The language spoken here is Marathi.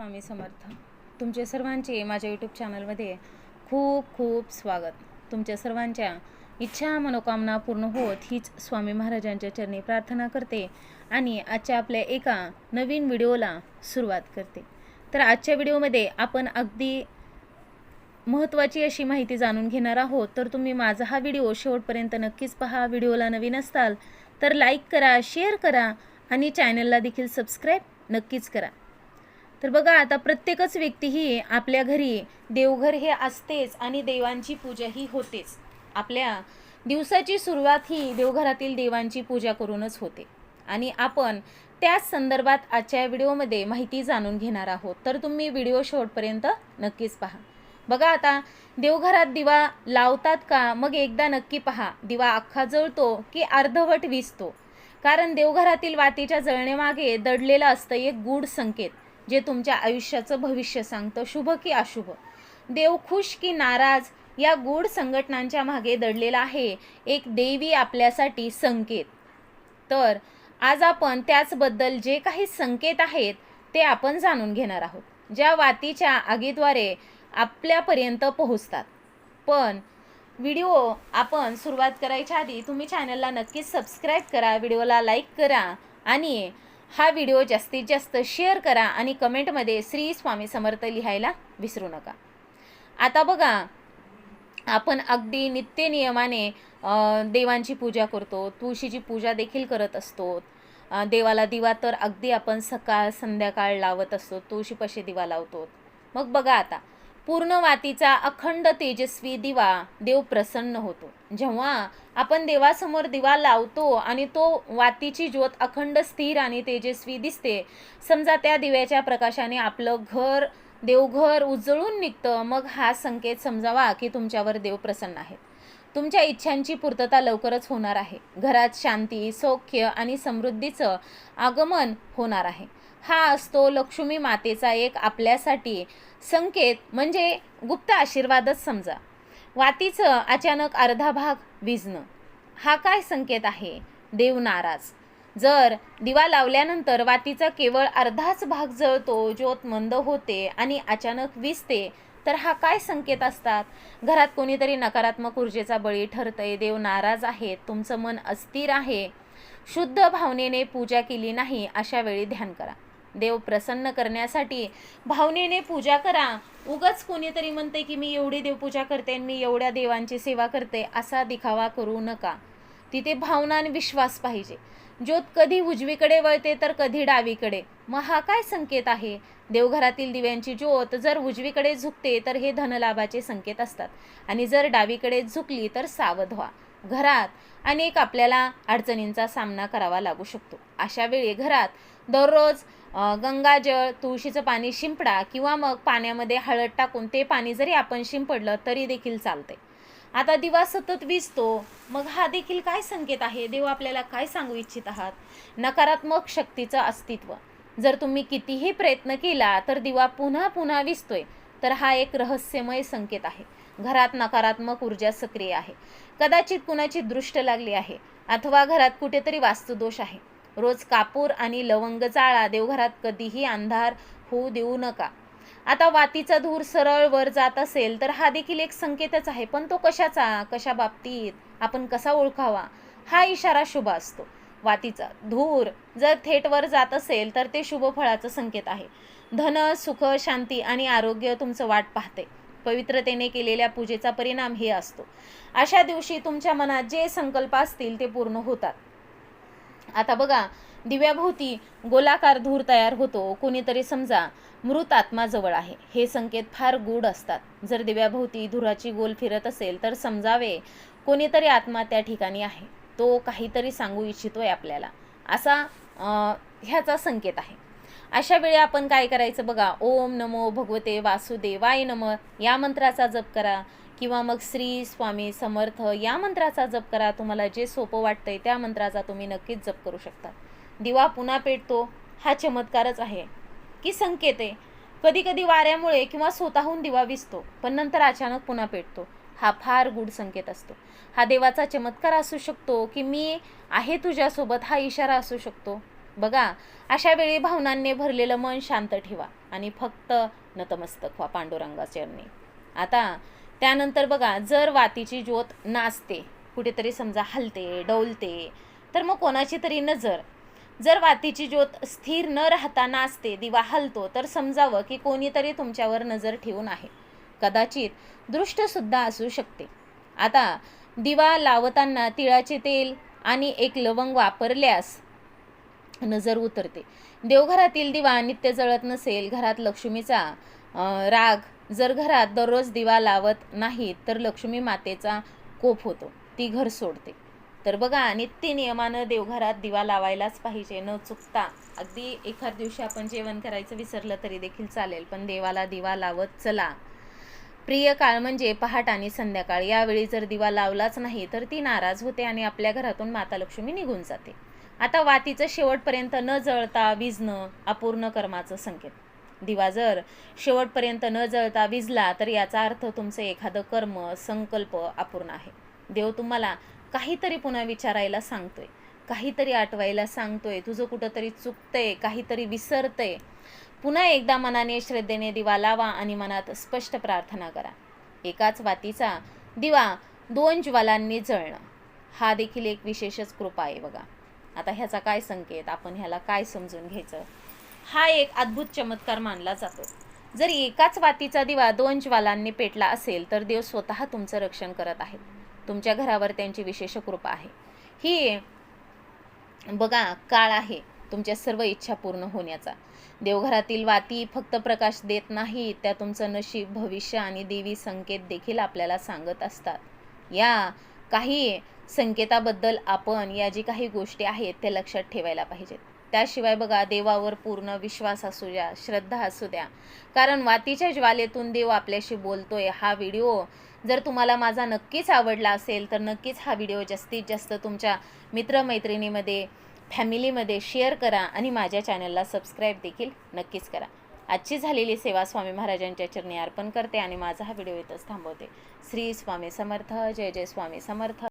स्वामी समर्थ. तुमचे सर्वांचे माझ्या यूट्यूब चॅनलमध्ये खूप खूप स्वागत. तुमच्या सर्वांच्या इच्छा मनोकामना पूर्ण होत हीच स्वामी महाराजांच्या चरणी प्रार्थना करते आणि आजच्या आपल्या एका नवीन व्हिडिओला सुरुवात करते. तर आजच्या व्हिडिओमध्ये आपण अगदी महत्त्वाची अशी माहिती जाणून घेणार आहोत. तर तुम्ही माझा हा व्हिडिओ शेवटपर्यंत नक्कीच पहा. व्हिडिओला नवीन असताल तर लाईक करा शेअर करा आणि चॅनलला देखील सबस्क्राईब नक्कीच करा. तर बघा आता प्रत्येकच व्यक्ती ही आपल्या घरी देवघर हे असतेच आणि देवांची पूजा ही होतेच. आपल्या दिवसाची सुरुवात ही देवघरातील देवांची पूजा करूनच होते. आणि आपण त्याच संदर्भात आजच्या व्हिडिओमध्ये माहिती जाणून घेणार आहोत. तर तुम्ही व्हिडिओ शेवटपर्यंत नक्कीच पहा. बघा आता देवघरात दिवा लावतात का? मग एकदा नक्की पहा. दिवा अख्खा जळतो की अर्धवट विजतो कारण देवघरातील वातीच्या जळण्यामागे दडलेलं असतं एक गूढ संकेत. जे तुमच्या आयुष्याचं भविष्य सांगतं शुभ की अशुभ. देव खुश की नाराज या गूढ संघटनांच्या मागे दडलेला आहे एक देवी आपल्यासाठी संकेत. तर आज आपण त्याचबद्दल जे काही संकेत आहेत ते आपण जाणून घेणार आहोत ज्या वातीच्या आगीद्वारे आपल्यापर्यंत पोहोचतात. पण व्हिडिओ आपण सुरुवात करायच्या आधी तुम्ही चॅनलला नक्कीच सबस्क्राईब करा व्हिडिओला लाईक करा आणि हा व्हिडिओ जास्तीत जास्त शेअर करा आणि कमेंटमध्ये श्री स्वामी समर्थ लिहायला विसरू नका. आता बघा आपण अगदी नित्य नियमाने देवांची पूजा करतो तुळशीची पूजा देखील करत असतो. देवाला दिवा तर अगदी आपण सकाळ संध्याकाळ लावत असतो तुळशीपाशी दिवा लावतो. मग बघा आता पूर्ण वातीचा अखंड तेजस्वी दिवा देव प्रसन्न होतो. जेव्हा आपण देवासमोर दिवा लावतो आणि तो वातीची ज्योत अखंड स्थिर आणि तेजस्वी दिसते समजा त्या दिव्याच्या प्रकाशाने आपलं घर देवघर उजळून निघतं मग हा संकेत समजावा की तुमच्यावर देव प्रसन्न आहेत. तुमच्या इच्छांची पूर्तता लवकरच होणार आहे. घरात शांती सौख्य आणि समृद्धीचं आगमन होणार आहे. हा असतो लक्ष्मी मातेचा एक आपल्यासाठी संकेत म्हणजे गुप्त आशीर्वादच समजा. वातीचं अचानक अर्धा भाग विझणं. हा काय संकेत आहे? देव नाराज. जर दिवा लावल्यानंतर वातीचा केवळ अर्धाच भाग जळतो ज्योत मंद होते आणि अचानक विजते तर हा काय संकेत असतात? घरात कोणीतरी नकारात्मक ऊर्जेचा बळी ठरतंय देव नाराज आहे तुमचं मन अस्थिर आहे. शुद्ध भावनेने पूजा केली नाही अशा वेळी ध्यान करा. देव प्रसन्न करण्यासाठी भावनेने पूजा करा. उगच कोणीतरी म्हणते की मी एवढी देवपूजा करते आणि मी एवढ्या देवांची सेवा करते असा दिखावा करू नका. तिथे भावना आणि विश्वास पाहिजे. ज्योत कधी उजवीकडे वळते तर कधी डावीकडे. मग हा काय संकेत आहे? देवघरातील दिव्यांची ज्योत जर उजवीकडे झुकते तर हे धनलाभाचे संकेत असतात. आणि जर डावीकडे झुकली तर सावध व्हा. घरात अनेक आपल्याला अडचणींचा सामना करावा लागू शकतो. अशा वेळी घरात दररोज गंगाजळ तुळशीचं पाणी शिंपडा किंवा मग पाण्यामध्ये हळद टाकून ते पाणी जरी आपण शिंपडलं तरी देखील चालते आता दिवा सतत विजतो. मग हा देखील काय संकेत आहे? देव आपल्याला काय सांगू इच्छित आहात? नकारात्मक शक्तीचं अस्तित्व. जर तुम्ही कितीही प्रयत्न केला तर दिवा पुन्हा पुन्हा विजतोय. तर हा एक रहस्यमय संकेत आहे. घरात नकारात्मक ऊर्जा सक्रिय आहे. कदाचित कुणाची दृष्ट लागली आहे. अथवा घरात कुठेतरी वास्तुदोष आहे. रोज कापूर आणि लवंग चाळा देवघरात कधीही अंधार होऊ देऊ नका. आता वातीचा धूर सरळ वर जात असेल तर हा देखील एक संकेतच आहे. पण तो कशाचा कशा बाबतीत आपण कसा ओळखावा? हा इशारा शुभ असतो. वातीचा धूर जर थेट वर जात असेल तर ते शुभ फळाचं संकेत आहे. धन सुख शांती आणि आरोग्य तुमचं वाट पाहते. पवित्रतेने केलेल्या पूजेचा परिणाम हे असतो. अशा दिवशी तुमच्या मनात जे संकल्प असतील ते पूर्ण होतात. आता बघा दिव्याभोवती गोलाकार धूर तयार होतो. कोणीतरी समजा मृत आत्मा जवळ आहे. हे संकेत फार गूढ असतात. जर दिव्याभोवती धुराची गोल फिरत असेल तर समजावे कोणीतरी आत्मा त्या ठिकाणी आहे. तो काहीतरी सांगू इच्छितोय आपल्याला. असा ह्याचा संकेत आहे. अशा वेळी आपण काय करायचं बघा? ओम नमो भगवते वासुदेवाय नम. या मंत्राचा जप करा. किंवा मग श्री स्वामी समर्थ या मंत्राचा जप करा. तुम्हाला जे सोपं वाटतंय त्या मंत्राचा तुम्ही नक्कीच जप करू शकता. दिवा पुन्हा पेटतो हा चमत्कारच आहे. की संकेत आहे. कधी कधी वाऱ्यामुळे किंवा स्वतःहून दिवा विसतो पण नंतर अचानक पुन्हा पेटतो. हा फार गूढ संकेत असतो. हा देवाचा चमत्कार असू शकतो की मी आहे तुझ्यासोबत हा इशारा असू शकतो. बघा अशा वेळी भावनांनी भरलेलं मन शांत ठेवा आणि फक्त नतमस्तक व्हा पांडुरंगाचरणी आता त्यानंतर बघा जर वातीची ज्योत नाचते कुठेतरी समजा हलते डौलते तर मग कोणाची तरी नजर. जर वातीची ज्योत स्थिर न राहता नाचते दिवा हलतो तर समजावं की कोणीतरी तुमच्यावर नजर ठेवून आहे. कदाचित दृष्टसुद्धा असू शकते. आता दिवा लावताना तिळाचे तेल आणि एक लवंग वापरल्यास नजर उतरते. देवघरातील दिवा नित्य जळत नसेल घरात लक्ष्मीचा राग. जर घरात दररोज दिवा लावत नाही तर लक्ष्मी मातेचा कोप होतो. ती घर सोडते. तर बघा नित्य नियमानं देवघरात दिवा लावायलाच पाहिजे. न चुकता. अगदी एखाद दिवशी आपण जेवण करायचं विसरलं तरी देखील चालेल पण देवाला दिवा लावत चला. प्रिय काळ म्हणजे पहाट आणि संध्याकाळ. यावेळी जर दिवा लावलाच नाही तर ती नाराज होते आणि आपल्या घरातून माता लक्ष्मी निघून जाते. आता वातीचं शेवटपर्यंत न जळता विजणं अपूर्ण कर्माचं संकेत. दिवा जर शेवटपर्यंत न जळता विजला तर याचा अर्थ तुमचं एखादं कर्म संकल्प अपूर्ण आहे. देव तुम्हाला काहीतरी पुन्हा विचारायला सांगतोय. काहीतरी आठवायला सांगतोय. तुझं कुठंतरी चुकतंय काहीतरी विसरतंय. पुन्हा एकदा मनाने श्रद्धेने दिवा लावा आणि मनात स्पष्ट प्रार्थना करा. एकाच वातीचा दिवा दोन ज्वालांनी जळणं. हा देखील एक विशेषच कृपा आहे बघा. आता ह्याचा काय संकेत? आपण ह्याला काय समजून घ्यायचं? हा एक अद्भुत चमत्कार मानला जातो. जर एकाच वातीचा दिवा दोन ज्वालांनी पेटला असेल तर देव स्वतः तुमचं रक्षण करत आहेत तुमच्या घरावर त्यांची विशेष कृपा आहे. ही बघा काळ आहे तुमच्या सर्व इच्छा पूर्ण होण्याचा. देवघरातील वाती फक्त प्रकाश देत नाही त्या तुमचं नशीब भविष्य आणि देवी संकेत देखील आपल्याला सांगत असतात. या काही संकेताबद्दल आपण या जी काही गोष्टी आहेत त्या लक्षात ठेवायला पाहिजेत. त्याशिवाय बघा देवावर पूर्ण विश्वास असू द्या श्रद्धा असू द्या. कारण वातीच्या ज्वालेतून देव आपल्याशी बोलतोय. हा व्हिडिओ जर तुम्हाला माझा नक्कीच आवडला असेल तर नक्कीच हा व्हिडिओ जास्तीत जास्त तुमच्या मित्रमैत्रिणीमध्ये फॅमिलीमध्ये शेअर करा आणि माझ्या चॅनलला सबस्क्राईब देखील नक्कीच करा. आजची झालेली सेवा स्वामी महाराजांच्या चरणी अर्पण करते आणि माझा हा व्हिडिओ इथंच थांबवते. श्री स्वामी समर्थ जय जय स्वामी समर्थ.